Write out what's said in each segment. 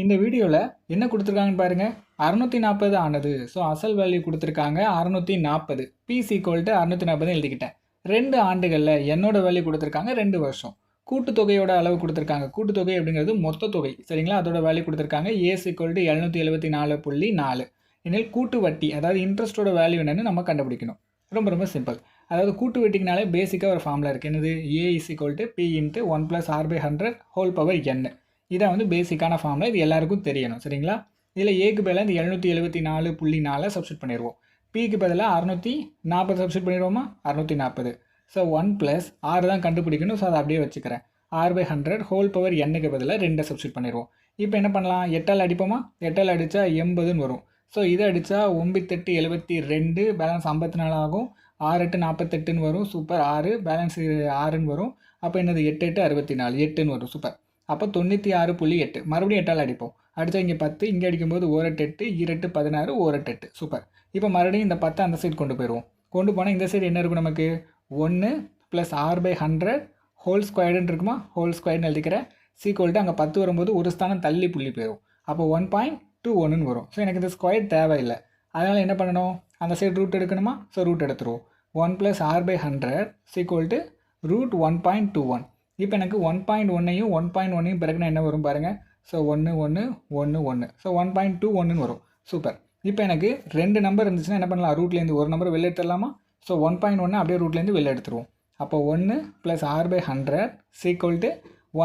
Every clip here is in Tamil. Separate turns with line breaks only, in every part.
இந்த வீடியோவில் என்ன கொடுத்துருக்காங்கன்னு பாருங்கள் அறநூற்றி நாற்பது ஆனது. ஸோ அசல் வேல்யூ கொடுத்துருக்காங்க அறநூற்றி நாற்பது பிசி கோல்ட்டு அறுநூற்றி அறநூற்றி நாற்பது எழுதிக்கிட்டேன். ரெண்டு ஆண்டுகளில் என்னோட வேல்யூ கொடுத்துருக்காங்க ரெண்டு வருஷம். கூட்டுத்தொகையோட அளவு கொடுத்துருக்காங்க. கூட்டுத்தொகை அப்படிங்கிறது மொத்த தொகை. சரிங்களா? அதோட வேல்யூ கொடுத்துருக்காங்க. ஏஸ் கோல்ட்டு எழுநூற்றி எழுபத்தி நாலு புள்ளி நாலு. எனில் கூட்டு வட்டி அதாவது இன்ட்ரெஸ்ட்டோட வேல்யூ என்னென்னு நம்ம கண்டுபிடிக்கணும். ரொம்ப ரொம்ப சிம்பிள் அதாவது கூட்டு வட்டிக்குனாலே பேசிக்காக ஒரு ஃபார்மில் இருக்குது என்னது? A is equal B into one plus R by hundred whole power N இதான் வந்து பேசிக்கான ஃபார்மில் இது எல்லாருக்கும் தெரியணும் சரிங்களா? இதில் ஏக்கு பதிலாக இந்த எழுநூற்றி எழுபத்தி நாலு புள்ளி நாலை சப்ஸ்டியூட் பண்ணிடுவோம் பிக்கு பதிலாக அறுநூற்றி நாற்பது சப்ஸ்டியூட் பண்ணிடுவோமா அறுநூற்றி நாற்பது. ஸோ ஒன் ப்ளஸ் ஆறு தான் கண்டுபிடிக்கணும். ஸோ அதை அப்படியே வச்சுக்கிறேன். ஆறு பை ஹண்ட்ரட் ஹோல் பவர் எண்ணுக்கு பதிலாக ரெண்டை சப்ஸ்டியூட் பண்ணிடுவோம் இப்போ என்ன பண்ணலாம்? எட்டால் அடிப்போமா? எட்டால் அடித்தா எண்பதுன்னு வரும். ஸோ இதை அடித்தா ஒம்பத்தெட்டு எழுபத்தி ரெண்டு பேலன்ஸ் ஐம்பத்தி நாலு ஆகும். ஆறு எட்டு நாற்பத்தெட்டுன்னு வரும். சூப்பர் ஆறு. பேலன்ஸ் ஆறுன்னு வரும். அப்போ என்னது? எட்டு எட்டு அறுபத்தி நாலு. எட்டுன்னு வரும். சூப்பர் அப்போ தொண்ணூற்றி ஆறு புள்ளி எட்டு. மறுபடியும் எட்டால் அடிப்போம். அடுத்து இங்கே பத்து இங்கே அடிக்கும்போது ஓரட்டு எட்டு இரட்டு பதினாறு ஓரட்டு எட்டு சூப்பர். இப்போ மறுபடியும் இந்த பத்து அந்த சைடு கொண்டு போயிடுவோம். கொண்டு போனால் இந்த சைடு என்ன இருக்கும் நமக்கு? ஒன்று plus R by hundred whole ஸ்கொயர்டுன்னு இருக்குமா? ஹோல் ஸ்கொயர்னு எழுதிக்கிறேன் சீக்வல்ட்டு அங்கே பத்து வரும்போது ஒரு ஸ்தானம் தள்ளி புள்ளி போயிடும். அப்போ ஒன் பாயிண்ட் டூ ஒன்றுன்னு வரும். ஸோ எனக்கு இந்த ஸ்கொயர் தேவையில்லை. அதனால் என்ன பண்ணணும்? அந்த சைடு ரூட் எடுக்கணுமா? ஸோ ரூட் எடுத்துருவோம். One plus R by hundred equal to root one point two one இப்போ எனக்கு ஒன் பாயிண்ட் ஒன்னையும் ஒன் பாயிண்ட் ஒன்னையும் பிறகுனா என்ன வரும் பாருங்கள் ஸோ ஒன்று ஒன்று ஒன்று ஒன்று ஸோ ஒன் பாயிண்ட் டூ ஒன்றுன்னு வரும். சூப்பர் இப்போ எனக்கு ரெண்டு நம்பர் இருந்துச்சுன்னா என்ன பண்ணலாம்? ரூட்லேருந்து ஒரு நம்பர் வெளில எடுத்துடலாமா? ஸோ ஒன் பாயிண்ட் ஒன்று அப்படியே ரூட்லேருந்து வெளில எடுத்துருவோம். அப்போ ஒன்று plus R by hundred equal to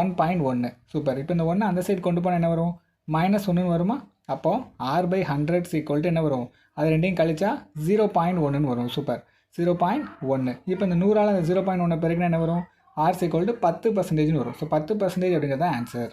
one point ஒன்று சூப்பர் இப்போ இந்த ஒன்று அந்த சைடு கொண்டு போனால் என்ன வரும்? மைனஸ் ஒன்றுன்னு வருமா? அப்போ R by hundred equal to என்ன வரும்? அது ரெண்டையும் கழிச்சா ஜீரோ பாயிண்ட் ஒன்றுன்னு வரும். சூப்பர் ஜீரோ பாயிண்ட் ஒன்று இப்போ இந்த நூறால் அந்த ஜீரோ பாயிண்ட் ஒன்று பிறகுனா என்ன வரும்? ஆர் சீக்வல் டு பத்து பர்சன்டேஜ்னு வரும். ஸோ பத்து பர்சன்டேஜ் அப்படிங்கிறது தான் ஆன்சர்